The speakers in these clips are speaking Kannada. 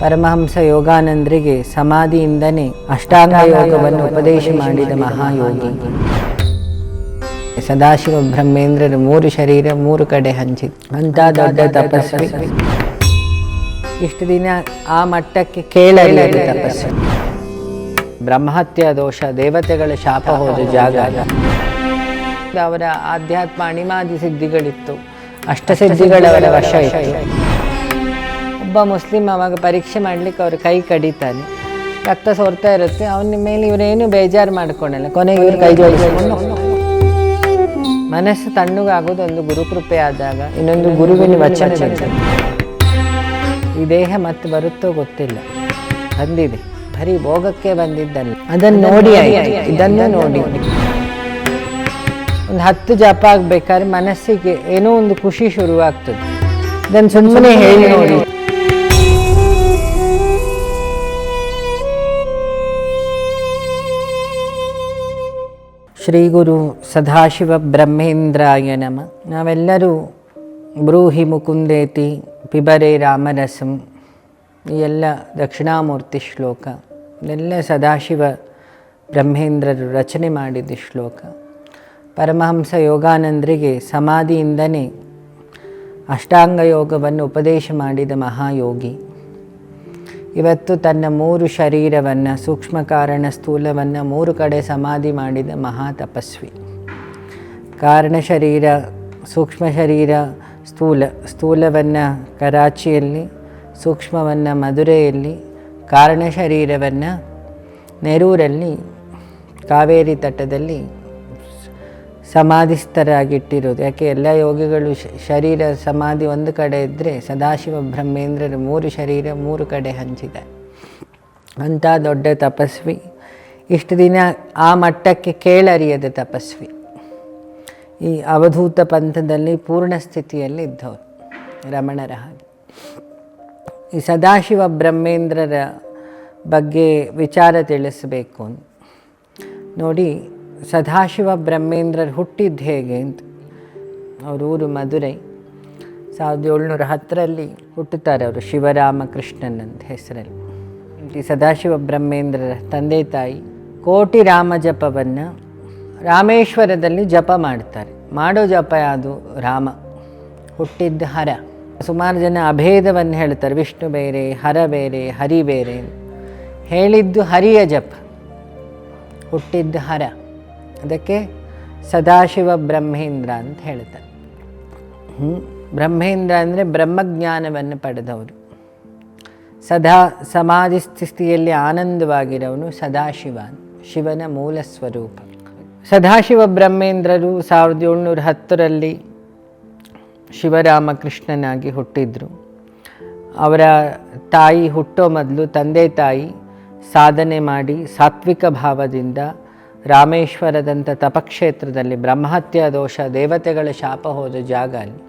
ಪರಮಹಂಸ ಯೋಗಾನಂದರಿಗೆ ಸಮಾಧಿಯಿಂದನೇ ಅಷ್ಟಾಂಗ ಯೋಗವನ್ನು ಉಪದೇಶ ಮಾಡಿದ ಮಹಾಯೋಗಿ. ಸದಾಶಿವ ಬ್ರಹ್ಮೇಂದ್ರರು ಮೂರು ಶರೀರ ಮೂರು ಕಡೆ ಹಂಚಿದ. ಅಂತ ದೊಡ್ಡ ತಪಸ್ವಿ ಇಷ್ಟು ದಿನ ಆ ಮಟ್ಟಕ್ಕೆ ಕೇಳಲಿಲ್ಲ ತಪಸ್ವಿ ಬ್ರಹ್ಮಹತ್ಯ ದೋಷ ದೇವತೆಗಳ ಶಾಪ ಹೋದ ಜಾಗ. ಅವರ ಆಧ್ಯಾತ್ಮ ಅಣಿಮಾದಿ ಸಿದ್ಧಿಗಳಿತ್ತು. ಅಷ್ಟಸಿದ್ಧಿಗಳವರ ವಶ ಇತ್ತು. ಒಬ್ಬ ಮುಸ್ಲಿಂ ಅವಾಗ ಪರೀಕ್ಷೆ ಮಾಡ್ಲಿಕ್ಕೆ ಅವ್ರ ಕೈ ಕಡಿತಾನೆ. ರಕ್ತ ಸೋರ್ತಾ ಇರುತ್ತೆ. ಅವನ ಮೇಲೆ ಇವರೇನು ಬೇಜಾರು ಮಾಡ್ಕೊಳಲ್ಲ. ಕೊನೆಗೆ ಇವ್ರು ಕೈ ಜೋಡಿಸ್ಕೊಂಡು. ಮನಸ್ಸು ತಣ್ಣಗಾಗೋದು ಒಂದು ಗುರುಕೃಪೆ ಆದಾಗ ಇನ್ನೊಂದು ಗುರುವಿನ ವಚನ. ಈ ದೇಹ ಮತ್ತೆ ಬರುತ್ತೋ ಗೊತ್ತಿಲ್ಲ. ಬಂದಿದೆ. ಬರೀ ಭೋಗಕ್ಕೆ ಬಂದಿದ್ದಲ್ಲ. ಅದನ್ನು ನೋಡಿ ಇದನ್ನು ನೋಡಿ. ಒಂದು ಹತ್ತು ಜಪ ಆಗ್ಬೇಕಾದ್ರೆ ಮನಸ್ಸಿಗೆ ಏನೋ ಒಂದು ಖುಷಿ ಶುರುವಾಗ್ತದೆ. ಇದನ್ನು ಸುಮ್ಮನೆ ಹೇಳಿ ನೋಡಿ. ಶ್ರೀ ಗುರು ಸದಾಶಿವ ಬ್ರಹ್ಮೇಂದ್ರಾಯ ನಮ. ನಾವೆಲ್ಲರೂ ಬ್ರೂಹಿ ಮುಕುಂದೇತಿ, ಪಿಬರೆ ರಾಮರಸಂ, ಈ ಎಲ್ಲ ದಕ್ಷಿಣಾಮೂರ್ತಿ ಶ್ಲೋಕ. ಇದೆಲ್ಲ ಸದಾಶಿವ ಬ್ರಹ್ಮೇಂದ್ರರು ರಚನೆ ಮಾಡಿದ ಶ್ಲೋಕ. ಪರಮಹಂಸ ಯೋಗಾನಂದರಿಗೆ ಸಮಾಧಿಯಿಂದನೇ ಅಷ್ಟಾಂಗ ಯೋಗವನ್ನು ಉಪದೇಶ ಮಾಡಿದ ಮಹಾಯೋಗಿ. ಇವತ್ತು ತನ್ನ ಮೂರು ಶರೀರವನ್ನು ಸೂಕ್ಷ್ಮ ಕಾರಣ ಸ್ಥೂಲವನ್ನು ಮೂರು ಕಡೆ ಸಮಾಧಿ ಮಾಡಿದ ಮಹಾ ತಪಸ್ವಿ. ಕಾರಣ ಶರೀರ, ಸೂಕ್ಷ್ಮ ಶರೀರ, ಸ್ಥೂಲ, ಸ್ಥೂಲವನ್ನು ಕರಾಚಿಯಲ್ಲಿ, ಸೂಕ್ಷ್ಮವನ್ನು ಮಧುರೆಯಲ್ಲಿ, ಕಾರಣ ಶರೀರವನ್ನು ನೆರೂರಲ್ಲಿ, ಕಾವೇರಿ ತಟದಲ್ಲಿ ಸಮಾಧಿಸ್ಥರಾಗಿಟ್ಟಿರೋದು ಯಾಕೆ ಎಲ್ಲ ಯೋಗಿಗಳು ಶರೀರ ಸಮಾಧಿ ಒಂದು ಕಡೆ ಇದ್ದರೆ ಸದಾಶಿವ ಬ್ರಹ್ಮೇಂದ್ರರು ಮೂರು ಶರೀರ ಮೂರು ಕಡೆ ಹಂಚಿದೆ. ಅಂಥ ದೊಡ್ಡ ತಪಸ್ವಿ. ಇಷ್ಟು ದಿನ ಆ ಮಟ್ಟಕ್ಕೆ ಕೇಳರಿಯದ ತಪಸ್ವಿ. ಈ ಅವಧೂತ ಪಂಥದಲ್ಲಿ ಪೂರ್ಣ ಸ್ಥಿತಿಯಲ್ಲಿ ಇದ್ದವರು, ರಮಣರ ಹಾಗೆ. ಈ ಸದಾಶಿವ ಬ್ರಹ್ಮೇಂದ್ರರ ಬಗ್ಗೆ ವಿಚಾರ ತಿಳಿಸಬೇಕು. ನೋಡಿ ಸದಾಶಿವ ಬ್ರಹ್ಮೇಂದ್ರರು ಹುಟ್ಟಿದ್ದು ಹೇಗೆ ಅಂತ. ಅವ್ರ ಊರು ಮಧುರೈ. ಸಾವಿರದ ಏಳ್ನೂರ ಹತ್ತರಲ್ಲಿ ಹುಟ್ಟುತ್ತಾರೆ ಅವರು ಶಿವರಾಮಕೃಷ್ಣನ್ ಅಂತ ಹೆಸರಲ್ಲಿ. ಈ ಸದಾಶಿವ ಬ್ರಹ್ಮೇಂದ್ರರ ತಂದೆ ತಾಯಿ ಕೋಟಿ ರಾಮ ಜಪವನ್ನು ರಾಮೇಶ್ವರದಲ್ಲಿ ಜಪ ಮಾಡ್ತಾರೆ. ಮಾಡೋ ಜಪ ಯಾವುದು? ರಾಮ. ಹುಟ್ಟಿದ್ದ ಹರ. ಸುಮಾರು ಜನ ಅಭೇದವನ್ನು ಹೇಳ್ತಾರೆ. ವಿಷ್ಣು ಬೇರೆ, ಹರ ಬೇರೆ, ಹರಿ ಬೇರೆ ಹೇಳಿದ್ದು ಹರಿಯ ಜಪ. ಹುಟ್ಟಿದ್ದ ಹರ. ಅದಕ್ಕೆ ಸದಾಶಿವ ಬ್ರಹ್ಮೇಂದ್ರ ಅಂತ ಹೇಳ್ತಾರೆ. ಬ್ರಹ್ಮೇಂದ್ರ ಅಂದರೆ ಬ್ರಹ್ಮಜ್ಞಾನವನ್ನು ಪಡೆದವರು ಸದಾ ಸಮಾಧಿ ಸ್ಥಿತಿಯಲ್ಲಿ ಆನಂದವಾಗಿರೋನು ಸದಾಶಿವ ಶಿವನ ಮೂಲ ಸ್ವರೂಪ. ಸದಾಶಿವ ಬ್ರಹ್ಮೇಂದ್ರರು ಸಾವಿರದ ಏಳ್ನೂರ ಹತ್ತರಲ್ಲಿ ಶಿವರಾಮಕೃಷ್ಣನಾಗಿ ಹುಟ್ಟಿದ್ರು. ಅವರ ತಾಯಿ ಹುಟ್ಟೋ ಮೊದಲು ತಂದೆ ತಾಯಿ ಸಾಧನೆ ಮಾಡಿ ಸಾತ್ವಿಕ ಭಾವದಿಂದ ರಾಮೇಶ್ವರದಂಥ ತಪಕ್ಷೇತ್ರದಲ್ಲಿ ಬ್ರಹ್ಮಹತ್ಯ ದೋಷ, ದೇವತೆಗಳ ಶಾಪ ಹೋದ ಜಾಗ ಅಲ್ಲಿ.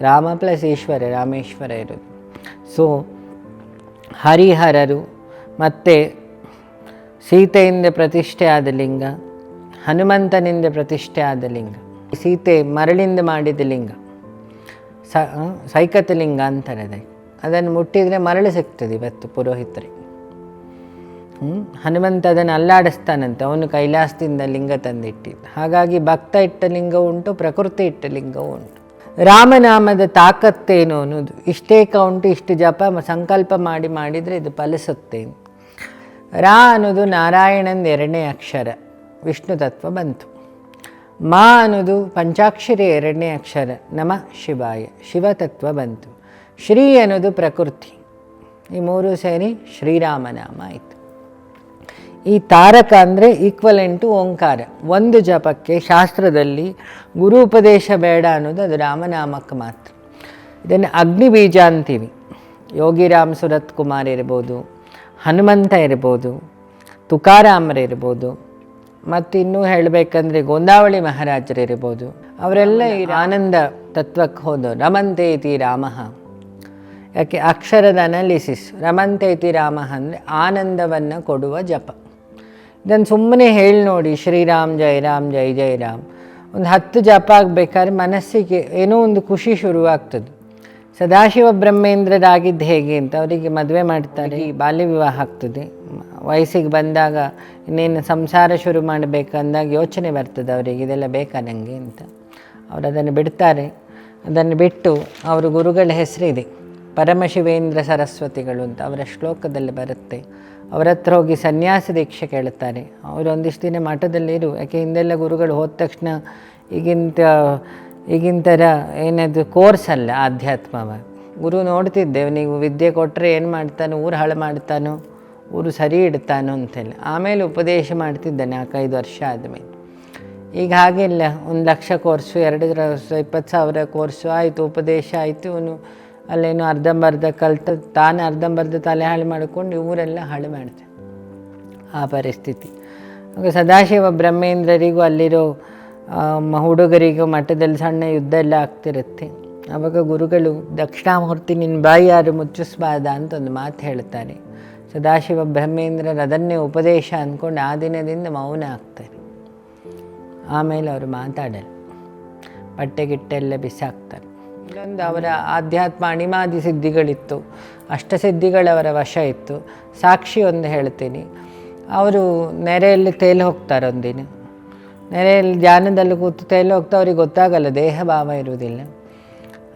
ರಾಮ ಪ್ಲಸ್ ಈಶ್ವರ, ರಾಮೇಶ್ವರ ಇರೋದು. ಸೊ ಹರಿಹರರು ಮತ್ತು ಸೀತೆಯಿಂದ ಪ್ರತಿಷ್ಠೆ ಆದ ಲಿಂಗ, ಹನುಮಂತನಿಂದ ಪ್ರತಿಷ್ಠೆ ಆದ ಲಿಂಗ, ಸೀತೆ ಮರಳಿಂದ ಮಾಡಿದ ಲಿಂಗ, ಸ ಸೈಕತಲಿಂಗ ಸೈಕತ ಲಿಂಗ ಅಂತಾರೆ ಅದಕ್ಕೆ ಅದನ್ನು ಮುಟ್ಟಿದರೆ ಮರಳು ಸಿಗ್ತದೆ ಇವತ್ತು ಪುರೋಹಿತರಿಗೆ. ಹ್ಮ್? ಹನುಮಂತ ಅದನ್ನು ಅಲ್ಲಾಡಿಸ್ತಾನಂತೆ. ಅವನು ಕೈಲಾಸದಿಂದ ಲಿಂಗ ತಂದಿಟ್ಟಿದ್ದ. ಹಾಗಾಗಿ ಭಕ್ತ ಇಟ್ಟ ಲಿಂಗವು ಉಂಟು, ಪ್ರಕೃತಿ ಇಟ್ಟ ಲಿಂಗ ಉಂಟು. ರಾಮನಾಮದ ತಾಕತ್ತೇನು ಅನ್ನೋದು. ಇಷ್ಟೇ ಕೌಂಟು, ಇಷ್ಟು ಜಪ ಸಂಕಲ್ಪ ಮಾಡಿ ಮಾಡಿದರೆ ಇದು ಫಲಿಸುತ್ತೆ ರಾ ಅನ್ನೋದು ನಾರಾಯಣಂದ ಎರಡನೇ ಅಕ್ಷರ. ವಿಷ್ಣು ತತ್ವ ಬಂತು. ಮಾ ಅನ್ನೋದು ಪಂಚಾಕ್ಷರಿ ಎರಡನೇ ಅಕ್ಷರ. ನಮ ಶಿವಾಯ. ಶಿವತತ್ವ ಬಂತು. ಶ್ರೀ ಅನ್ನೋದು ಪ್ರಕೃತಿ. ಈ ಮೂರು ಸೇರಿ ಶ್ರೀರಾಮನಾಮ ಆಯಿತು. ಈ ತಾರಕ ಅಂದರೆ ಈಕ್ವಲೆಂಟು ಓಂಕಾರ. ಒಂದು ಜಪಕ್ಕೆ ಶಾಸ್ತ್ರದಲ್ಲಿ ಗುರು ಉಪದೇಶ ಬೇಡ ಅನ್ನೋದು ಅದು ರಾಮನಾಮಕ್ಕೆ ಮಾತ್ರ. ಇದನ್ನು ಅಗ್ನಿ ಬೀಜ ಅಂತೀವಿ. ಯೋಗಿರಾಮ್ ಸುರತ್ ಕುಮಾರ್ ಇರ್ಬೋದು ಹನುಮಂತ ಇರ್ಬೋದು ತುಕಾರಾಮರಿರ್ಬೋದು ಮತ್ತು ಇನ್ನೂ ಹೇಳಬೇಕಂದ್ರೆ ಗೋಂದಾವಳಿ ಮಹಾರಾಜರಿರ್ಬೋದು ಅವರೆಲ್ಲ ಈ ಆನಂದ ತತ್ವಕ್ಕೆ ಹೋದವರು. ರಮಂತೆ ಇತಿ ರಾಮಃ. ಯಾಕೆ ಅಕ್ಷರದ ಅನಾಲಿಸಿಸ್ ರಮಂತೆ ಇತಿ ರಾಮ ಅಂದರೆ ಆನಂದವನ್ನು ಕೊಡುವ ಜಪ. ಇದನ್ನು ಸುಮ್ಮನೆ ಹೇಳಿ ನೋಡಿ, ಶ್ರೀರಾಮ್ ಜೈ ರಾಮ್ ಜೈ ಜೈ ರಾಮ್ ಒಂದು ಹತ್ತು ಜಪ ಆಗಬೇಕಾದ್ರೆ ಮನಸ್ಸಿಗೆ ಏನೋ ಒಂದು ಖುಷಿ ಶುರುವಾಗ್ತದೆ. ಸದಾಶಿವ ಬ್ರಹ್ಮೇಂದ್ರರಾಗಿದ್ದು ಹೇಗೆ ಅಂತ ಅವರಿಗೆ ಮದುವೆ ಮಾಡ್ತಾರೆ ಬಾಲ್ಯ ವಿವಾಹ ಆಗ್ತದೆ. ವಯಸ್ಸಿಗೆ ಬಂದಾಗ ಇನ್ನೇನು ಸಂಸಾರ ಶುರು ಮಾಡಬೇಕಂದಾಗ ಯೋಚನೆ ಬರ್ತದೆ ಅವರಿಗೆ, ಇದೆಲ್ಲ ಬೇಕಾ ನನಗೆ ಅಂತ. ಅವರು ಅದನ್ನು ಬಿಡ್ತಾರೆ. ಅದನ್ನು ಬಿಟ್ಟು ಅವರು ಗುರುಗಳ ಹೆಸರಿದೆ. ಪರಮಶಿವೇಂದ್ರ ಸರಸ್ವತಿಗಳು ಅಂತ ಅವರ ಶ್ಲೋಕದಲ್ಲಿ ಬರುತ್ತೆ. ಅವರ ಹತ್ರ ಹೋಗಿ ಸನ್ಯಾಸ ದೀಕ್ಷೆ ಕೇಳುತ್ತಾರೆ. ಅವರು ಒಂದಿಷ್ಟು ದಿನ ಮಠದಲ್ಲಿರು ಯಾಕೆ ಹಿಂದೆಲ್ಲ ಗುರುಗಳು ಹೋದ ತಕ್ಷಣ ಈಗಿಂತ ಈಗಿನ ಥರ ಏನದು ಕೋರ್ಸ್ ಅಲ್ಲ ಆಧ್ಯಾತ್ಮವ. ಗುರು ನೋಡ್ತಿದ್ದೇವೆ, ನೀವು ವಿದ್ಯೆ ಕೊಟ್ಟರೆ ಏನು ಮಾಡ್ತಾನೋ? ಊರು ಹಾಳು ಮಾಡ್ತಾನೋ? ಊರು ಸರಿ ಇಡ್ತಾನೋ ಅಂತೆಲ್ಲ. ಆಮೇಲೆ ಉಪದೇಶ ಮಾಡ್ತಿದ್ದೆ ನಾಲ್ಕೈದು ವರ್ಷ ಆದಮೇಲೆ. ಈಗ ಹಾಗಿಲ್ಲ ಒಂದು ಲಕ್ಷ ಕೋರ್ಸು, ಎರಡು ವರ್ಷ ಇಪ್ಪತ್ತು ಸಾವಿರ ಕೋರ್ಸು, ಆಯಿತು, ಉಪದೇಶ ಆಯಿತು ಇವನು ಅಲ್ಲೇನೋ ಅರ್ಧಂಬರ್ಧ ಕಲ್ತ ತಾನು ಅರ್ಧಂಬರ್ಧ ತಲೆ ಹಾಳು ಮಾಡಿಕೊಂಡು ಇವರೆಲ್ಲ ಹಾಳು ಮಾಡ್ತಾನೆ ಆ ಪರಿಸ್ಥಿತಿ. ಸದಾಶಿವ ಬ್ರಹ್ಮೇಂದ್ರರಿಗೂ ಅಲ್ಲಿರೋ ಹುಡುಗರಿಗೂ ಮಠದಲ್ಲಿ ಸಣ್ಣ ಯುದ್ಧ ಎಲ್ಲ ಆಗ್ತಿರುತ್ತೆ. ಆವಾಗ ಗುರುಗಳು ದಕ್ಷಿಣಾಮೂರ್ತಿ ನಿನ್ನ ಬಾಯಿ ಯಾರು ಮುಚ್ಚಿಸ್ಬಾರ್ದ ಅಂತ ಒಂದು ಮಾತು ಹೇಳ್ತಾರೆ. ಸದಾಶಿವ ಬ್ರಹ್ಮೇಂದ್ರರು ಅದನ್ನೇ ಉಪದೇಶ ಅಂದ್ಕೊಂಡು ಆ ದಿನದಿಂದ ಮೌನ ಆಗ್ತಾರೆ. ಆಮೇಲೆ ಅವರು ಮಾತಾಡಲ್ಲ. ಬಟ್ಟೆ ಗಿಟ್ಟೆಲ್ಲ ಬಿಸಾಕ್ತಾರೆ. ಇಲ್ಲೊಂದು ಅವರ ಆಧ್ಯಾತ್ಮ ಅಣಿಮಾದಿ ಸಿದ್ಧಿಗಳಿತ್ತು. ಅಷ್ಟಸಿದ್ಧಿಗಳವರ ವಶ ಇತ್ತು. ಸಾಕ್ಷಿ ಒಂದು ಹೇಳ್ತೀನಿ. ಅವರು ನೆರೆಯಲ್ಲಿ ತೇಲು ಹೋಗ್ತಾರೆ ಒಂದಿನ. ನೆರೆಯಲ್ಲಿ ಧ್ಯಾನದಲ್ಲಿ ಕೂತು ತೇಲು ಹೋಗ್ತಾ ಅವ್ರಿಗೆ ಗೊತ್ತಾಗಲ್ಲ, ದೇಹ ಭಾವ ಇರುವುದಿಲ್ಲ.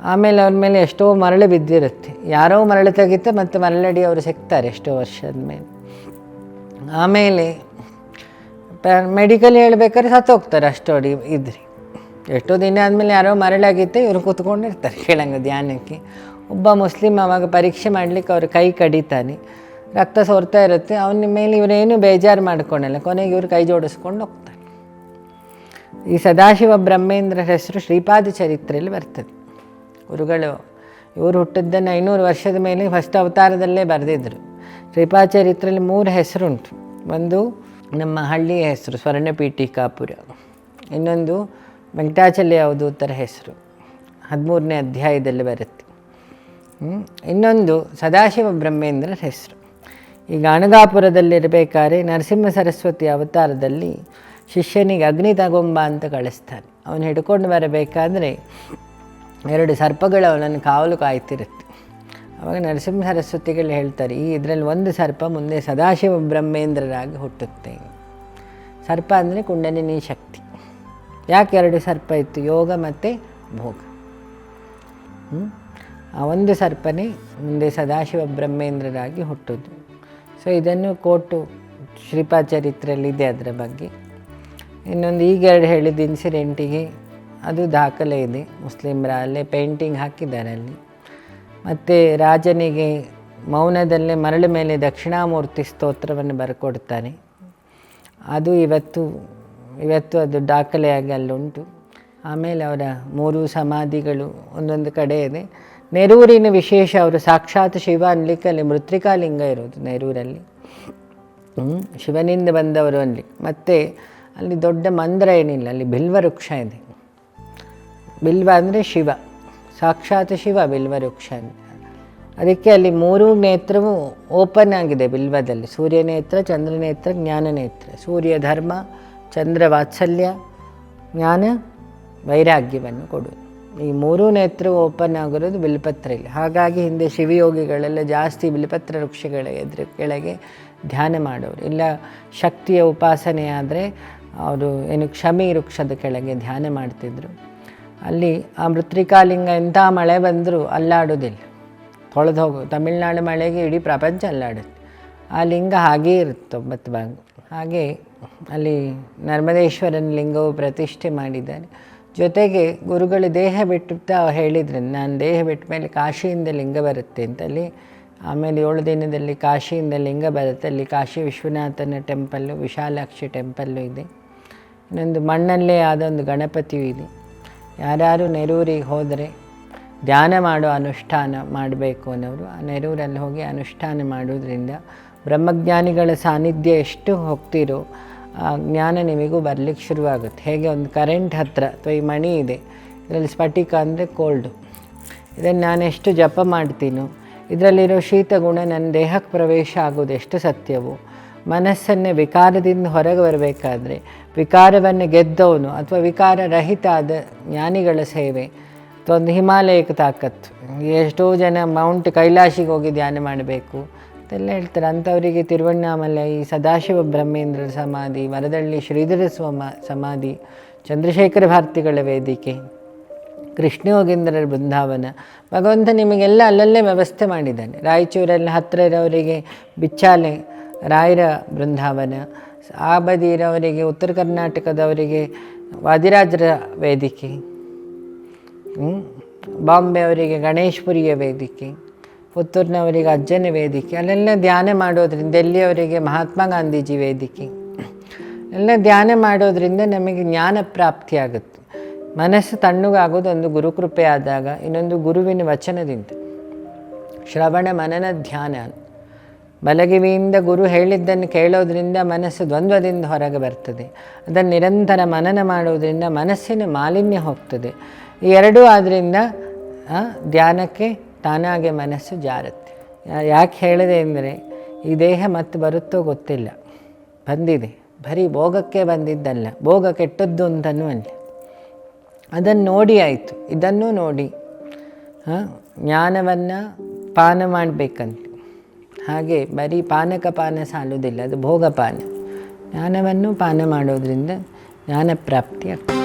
ಆಮೇಲೆ ಅವ್ರ ಮೇಲೆ ಎಷ್ಟೋ ಮರಳು ಬಿದ್ದಿರುತ್ತೆ. ಯಾರೋ ಮರಳು ತೆಗಿತ ಮತ್ತು ಮರಳಡಿ ಅವರು ಸಿಗ್ತಾರೆ ಎಷ್ಟೋ ವರ್ಷದ ಮೇಲೆ. ಆಮೇಲೆ ಮೆಡಿಕಲ್ ಹೇಳ್ಬೇಕಾದ್ರೆ ಸತ್ತೋಗ್ತಾರೆ ಅಷ್ಟೋಡಿ ಇದ್ರಿ. ಎಷ್ಟೋ ದಿನ ಆದಮೇಲೆ ಯಾರೋ ಮರಳಾಗಿತ್ತು ಇವರು ಕೂತ್ಕೊಂಡಿರ್ತಾರೆ ಕೆಳಂಗ ಧ್ಯಾನಕ್ಕೆ. ಒಬ್ಬ ಮುಸ್ಲಿಮ್ ಅವಾಗ ಪರೀಕ್ಷೆ ಮಾಡಲಿಕ್ಕೆ ಅವ್ರ ಕೈ ಕಡಿತಾನೆ. ರಕ್ತ ಸೋರ್ತಾ ಇರುತ್ತೆ, ಅವನ ಮೇಲೆ ಇವರೇನು ಬೇಜಾರು ಮಾಡ್ಕೊಳಲ್ಲ, ಕೊನೆಗೆ ಇವರು ಕೈ ಜೋಡಿಸ್ಕೊಂಡು ಹೋಗ್ತಾರೆ ಈ ಸದಾಶಿವ ಬ್ರಹ್ಮೇಂದ್ರ ಹೆಸರು ಶ್ರೀಪಾದ ಚರಿತ್ರೆಯಲ್ಲಿ ಬರ್ತದೆ. ಗುರುಗಳು, ಇವರು ಹುಟ್ಟಿದ್ದನ್ನು ಐನೂರು ವರ್ಷದ ಮೇಲೆ ಫಸ್ಟ್ ಅವತಾರದಲ್ಲೇ ಬರೆದಿದ್ದರು ಶ್ರೀಪಾದ ಚರಿತ್ರೆಯಲ್ಲಿ ಮೂರು ಹೆಸರುಂಟು. ಒಂದು ನಮ್ಮ ಹಳ್ಳಿಯ ಹೆಸರು ಸ್ವರ್ಣಪೀಠಿಕಾಪುರ ಇನ್ನೊಂದು ವೆಂಕಟಾಚಲ್ಯ ಅವಧೂತರ ಹೆಸರು. ಹದಿಮೂರನೇ ಅಧ್ಯಾಯದಲ್ಲಿ ಬರುತ್ತೆ. ಇನ್ನೊಂದು ಸದಾಶಿವ ಬ್ರಹ್ಮೇಂದ್ರ ಹೆಸರು. ಈಗ ಅಣಗಾಪುರದಲ್ಲಿರಬೇಕಾದ್ರೆ ನರಸಿಂಹ ಸರಸ್ವತಿ ಅವತಾರದಲ್ಲಿ ಶಿಷ್ಯನಿಗೆ ಅಗ್ನಿ ತಗೊಂಬ ಅಂತ ಕಳಿಸ್ತಾನೆ ಅವನು ಹಿಡ್ಕೊಂಡು ಬರಬೇಕಾದ್ರೆ ಎರಡು ಸರ್ಪಗಳು ಅವನನ್ನು ಕಾವಲು ಕಾಯ್ತಿರುತ್ತೆ. ಅವಾಗ ನರಸಿಂಹ ಸರಸ್ವತಿಗಳು ಹೇಳ್ತಾರೆ, ಈ ಇದರಲ್ಲಿ ಒಂದು ಸರ್ಪ ಮುಂದೆ ಸದಾಶಿವ ಬ್ರಹ್ಮೇಂದ್ರರಾಗಿ ಹುಟ್ಟುತ್ತೆ. ಸರ್ಪ ಅಂದರೆ ಕುಂಡಲಿನಿ ಶಕ್ತಿ. ಯಾಕೆ ಎರಡು ಸರ್ಪ ಇತ್ತು? ಯೋಗ ಮತ್ತು ಭೋಗ? ಆ ಒಂದು ಸರ್ಪನೇ ಮುಂದೆ ಸದಾಶಿವ ಬ್ರಹ್ಮೇಂದ್ರರಾಗಿ ಹುಟ್ಟುದು. ಸೊ ಇದನ್ನು ಕೋಟು ಶ್ರೀಪಾಚರಿತ್ರೆಯಲ್ಲಿ ಚರಿತ್ರೆಯಲ್ಲಿದೆ ಅದರ ಬಗ್ಗೆ. ಇನ್ನೊಂದು ಈಗ ಎರಡು ಹೇಳಿದ ಇನ್ಸಿಡೆಂಟಿಗೆ ಅದು ದಾಖಲೆ ಇದೆ. ಮುಸ್ಲಿಮರ ಅಲ್ಲೇ ಪೇಂಟಿಂಗ್ ಹಾಕಿದ್ದಾರೆ ಅಲ್ಲಿ. ಮತ್ತು ರಾಜನಿಗೆ ಮೌನದಲ್ಲೇ ಮರಳು ಮೇಲೆ ದಕ್ಷಿಣಾಮೂರ್ತಿ ಸ್ತೋತ್ರವನ್ನು ಬರ್ಕೊಡ್ತಾನೆ. ಅದು ಇವತ್ತು ಇವತ್ತು ಅದು ದಾಖಲೆಯಾಗಿ ಅಲ್ಲುಂಟು ಆಮೇಲೆ ಅವರ ಮೂರು ಸಮಾಧಿಗಳು ಒಂದೊಂದು ಕಡೆ ಇದೆ. ನೆರೂರಿನ ವಿಶೇಷ ಅವರು ಸಾಕ್ಷಾತ್ ಶಿವ ಅನ್ಲಿಕ್ಕೆ ಅಲ್ಲಿ ಮೃತ್ರಿಕಾಲಿಂಗ ಇರೋದು ನೆರೂರಲ್ಲಿ. ಶಿವನಿಂದ ಬಂದವರು ಅಲ್ಲಿ. ಮತ್ತು ಅಲ್ಲಿ ದೊಡ್ಡ ಮಂದಿರ ಏನಿಲ್ಲ, ಅಲ್ಲಿ ಬಿಲ್ವ ವೃಕ್ಷ ಇದೆ. ಬಿಲ್ವ ಅಂದರೆ ಶಿವ. ಸಾಕ್ಷಾತ್ ಶಿವ ಬಿಲ್ವ ವೃಕ್ಷ ಅದಕ್ಕೆ ಅಲ್ಲಿ ಮೂರು ನೇತ್ರವೂ ಓಪನ್ ಆಗಿದೆ ಬಿಲ್ವದಲ್ಲಿ. ಸೂರ್ಯನೇತ್ರ ಚಂದ್ರನೇತ್ರ ಜ್ಞಾನನೇತ್ರ ನೇತ್ರ, ಜ್ಞಾನ ನೇತ್ರ. ಸೂರ್ಯ ಧರ್ಮ ಚಂದ್ರ ವಾತ್ಸಲ್ಯ ಜ್ಞಾನ, ವೈರಾಗ್ಯವನ್ನು ಕೊಡುವುದು ಈ ಮೂರೂ ನೇತ್ರ ಓಪನ್ ಆಗಿರೋದು ಬಿಲ್ಪತ್ರೆಯಲ್ಲಿ. ಹಾಗಾಗಿ ಹಿಂದೆ ಶಿವಯೋಗಿಗಳೆಲ್ಲ ಜಾಸ್ತಿ ಬಿಲ್ಪತ್ರ ವೃಕ್ಷಗಳ ಎದುರು ಕೆಳಗೆ ಧ್ಯಾನ ಮಾಡೋರು. ಇಲ್ಲ, ಶಕ್ತಿಯ ಉಪಾಸನೆ ಆದರೆ ಅವರು ಏನು ಕ್ಷಮಿ ವೃಕ್ಷದ ಕೆಳಗೆ ಧ್ಯಾನ ಮಾಡ್ತಿದ್ರು. ಅಲ್ಲಿ ಆ ಮೃತ್ರಿಕಾಲಿಂಗ ಎಂಥ ಮಳೆ ಬಂದರೂ ಅಲ್ಲಾಡೋದಿಲ್ಲ. ತೊಳೆದು ಹೋಗು ತಮಿಳ್ನಾಡು ಮಳೆಗೆ ಇಡೀ ಪ್ರಪಂಚ ಅಲ್ಲಾಡುತ್ತೆ. ಆ ಲಿಂಗ ಹಾಗೇ ಇರುತ್ತೆ ಒಂಬತ್ತು ಭಾಗ. ಹಾಗೆ ಅಲ್ಲಿ ನರ್ಮದೇಶ್ವರನ ಲಿಂಗವು ಪ್ರತಿಷ್ಠೆ ಮಾಡಿದ್ದಾರೆ. ಜೊತೆಗೆ ಗುರುಗಳು ದೇಹ ಬಿಟ್ಟು ಹೇಳಿದ್ರು, ನಾನು ದೇಹ ಬಿಟ್ಟ ಮೇಲೆ ಕಾಶಿಯಿಂದ ಲಿಂಗ ಬರುತ್ತೆ ಅಂತ. ಅಲ್ಲಿ ಆಮೇಲೆ ಏಳು ದಿನದಲ್ಲಿ ಕಾಶಿಯಿಂದ ಲಿಂಗ ಬರುತ್ತೆ. ಅಲ್ಲಿ ಕಾಶಿ ವಿಶ್ವನಾಥನ ಟೆಂಪಲ್ಲು, ವಿಶಾಲಾಕ್ಷಿ ಟೆಂಪಲ್ಲು ಇದೆ. ಇನ್ನೊಂದು ಮಣ್ಣಲ್ಲೇ ಆದ ಒಂದು ಗಣಪತಿಯೂ ಇದೆ. ಯಾರ್ಯಾರು ನೆರೂರಿಗೆ ಹೋದರೆ ಧ್ಯಾನ ಮಾಡೋ ಅನುಷ್ಠಾನ ಮಾಡಬೇಕು ಅನ್ನೋರು, ಆ ನೆರೂರಲ್ಲಿ ಹೋಗಿ ಅನುಷ್ಠಾನ ಮಾಡೋದ್ರಿಂದ ಬ್ರಹ್ಮಜ್ಞಾನಿಗಳ ಸಾನ್ನಿಧ್ಯ ಎಷ್ಟು ಹೋಗ್ತಿರೋ, ಆ ಜ್ಞಾನ ನಿಮಗೂ ಬರಲಿಕ್ಕೆ ಶುರುವಾಗುತ್ತೆ. ಹೇಗೆ ಒಂದು ಕರೆಂಟ್ ಹತ್ತಿರ ಅಥವಾ ಈ ಮಣಿ ಇದೆ, ಇದರಲ್ಲಿ ಸ್ಫಟಿಕ ಅಂದರೆ ಕೋಲ್ಡು ಇದನ್ನು ನಾನು ಎಷ್ಟು ಜಪ ಮಾಡ್ತೀನೋ, ಇದರಲ್ಲಿರೋ ಶೀತ ಗುಣ ನನ್ನ ದೇಹಕ್ಕೆ ಪ್ರವೇಶ ಆಗೋದು ಎಷ್ಟು ಸತ್ಯವೋ, ಮನಸ್ಸನ್ನೇ ವಿಕಾರದಿಂದ ಹೊರಗೆ ಬರಬೇಕಾದ್ರೆ, ವಿಕಾರವನ್ನು ಗೆದ್ದವನು ಅಥವಾ ವಿಕಾರ ರಹಿತ ಆದ ಜ್ಞಾನಿಗಳ ಸೇವೆ ಒಂದು ಹಿಮಾಲಯಕ್ಕೆ ತಾಕತ್ತು. ಎಷ್ಟೋ ಜನ ಮೌಂಟ್ ಕೈಲಾಶಿಗೆ ಹೋಗಿ ಧ್ಯಾನ ಮಾಡಬೇಕು ಅಂತೆಲ್ಲ ಹೇಳ್ತಾರೆ. ಅಂಥವರಿಗೆ ತಿರುವಣ್ಣಾಮಲೈ, ಸದಾಶಿವ ಬ್ರಹ್ಮೇಂದ್ರ ಸಮಾಧಿ ಮರದಳ್ಳಿ ಶ್ರೀಧರ ಸ್ವಾಮ ಸಮಾಧಿ, ಚಂದ್ರಶೇಖರ ಭಾರತಿಗಳ ವೇದಿಕೆ, ಕೃಷ್ಣ ಯೋಗೇಂದ್ರ ಬೃಂದಾವನ. ಭಗವಂತ ನಿಮಗೆಲ್ಲ ಅಲ್ಲಲ್ಲೇ ವ್ಯವಸ್ಥೆ ಮಾಡಿದ್ದಾನೆ. ರಾಯಚೂರಲ್ಲಿ ಹತ್ತಿರ ಇರೋರಿಗೆ ಬಿಚ್ಚಾಲೆ, ರಾಯರ ಬೃಂದಾವನ. ಆ ಬದಿ ಇರೋರಿಗೆ ಉತ್ತರ ಕರ್ನಾಟಕದವರಿಗೆ ವಾದಿರಾಜರ ವೇದಿಕೆ? ಬಾಂಬೆ ಅವರಿಗೆ ಗಣೇಶ್ಪುರಿಯ ವೇದಿಕೆ. ಪುತ್ತೂರಿನವರಿಗೆ ಅಜ್ಜನ ವೇದಿಕೆ, ಅಲ್ಲೆಲ್ಲ ಧ್ಯಾನ ಮಾಡೋದ್ರಿಂದ, ಡೆಲ್ಲಿಯವರಿಗೆ ಮಹಾತ್ಮ ಗಾಂಧೀಜಿ ವೇದಿಕೆ. ಎಲ್ಲ ಧ್ಯಾನ ಮಾಡೋದ್ರಿಂದ ನಮಗೆ ಜ್ಞಾನ ಪ್ರಾಪ್ತಿಯಾಗುತ್ತೆ. ಮನಸ್ಸು ತಣ್ಣಗಾಗೋದು ಒಂದು ಗುರುಕೃಪೆ ಆದಾಗ, ಇನ್ನೊಂದು ಗುರುವಿನ ವಚನದಿಂದ. ಶ್ರವಣ ಮನನ ಧ್ಯಾನ. ಬಲಗಿವಿಯಿಂದ ಗುರು ಹೇಳಿದ್ದನ್ನು ಕೇಳೋದ್ರಿಂದ ಮನಸ್ಸು ದ್ವಂದ್ವದಿಂದ ಹೊರಗೆ ಬರ್ತದೆ. ಅದನ್ನು ನಿರಂತರ ಮನನ ಮಾಡೋದ್ರಿಂದ ಮನಸ್ಸಿನ ಮಾಲಿನ್ಯ ಹೋಗ್ತದೆ. ಈ ಎರಡೂ ಆದ್ದರಿಂದ ಧ್ಯಾನಕ್ಕೆ ತಾನಾಗೆ ಮನಸ್ಸು ಜಾರುತ್ತೆ. ಯಾಕೆ ಹೇಳಿದೆ ಅಂದರೆ, ಈ ದೇಹ ಮತ್ತೆ ಬರುತ್ತೋ ಗೊತ್ತಿಲ್ಲ. ಬಂದಿದೆ. ಬರೀ ಭೋಗಕ್ಕೆ ಬಂದಿದ್ದಲ್ಲ. ಭೋಗ ಕೆಟ್ಟದ್ದು ಅಂತನೂ ಅಲ್ಲ. ಅದನ್ನು ನೋಡಿ ಆಯಿತು. ಇದನ್ನು ನೋಡಿ, ಹಾಂ, ಜ್ಞಾನವನ್ನು ಪಾನ ಮಾಡಬೇಕಂತ. ಹಾಗೆ ಬರೀ ಪಾನಕ ಪಾನ ಸಾಲುವುದಿಲ್ಲ, ಅದು ಭೋಗಪಾನ. ಜ್ಞಾನವನ್ನು ಪಾನ ಮಾಡೋದ್ರಿಂದ ಜ್ಞಾನ ಪ್ರಾಪ್ತಿ ಆಗ್ತದೆ.